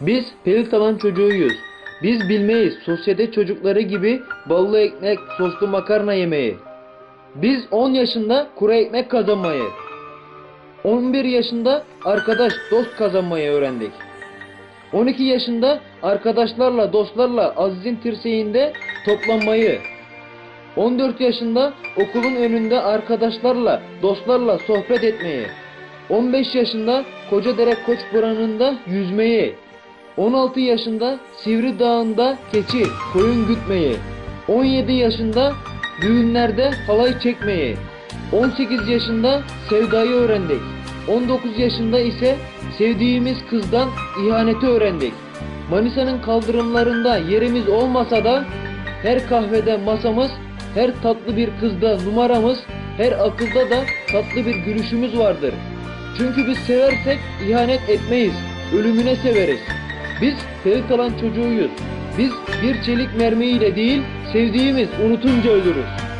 Biz pelit alan çocuğuyuz. Biz bilmeyiz sosyete çocukları gibi ballı ekmek, soslu makarna yemeyi. Biz 10 yaşında kuru ekmek kazanmayı, 11 yaşında arkadaş, dost kazanmayı öğrendik. 12 yaşında arkadaşlarla, dostlarla Aziz'in dirseğinde toplanmayı, 14 yaşında okulun önünde arkadaşlarla, dostlarla sohbet etmeyi, 15 yaşında Kocadere Koçburanı'nda yüzmeyi, 16 yaşında Sivri Dağı'nda keçi, koyun gütmeyi, 17 yaşında düğünlerde halay çekmeyi, 18 yaşında sevdayı öğrendik. 19 yaşında ise sevdiğimiz kızdan ihaneti öğrendik. Manisa'nın kaldırımlarında yerimiz olmasa da her kahvede masamız, her tatlı bir kızda numaramız, her akılda da tatlı bir gülüşümüz vardır. Çünkü biz seversek ihanet etmeyiz, ölümüne severiz. Biz ferit alan çocuğuyuz. Biz bir çelik mermiyle değil, sevdiğimiz unutunca ölürüz.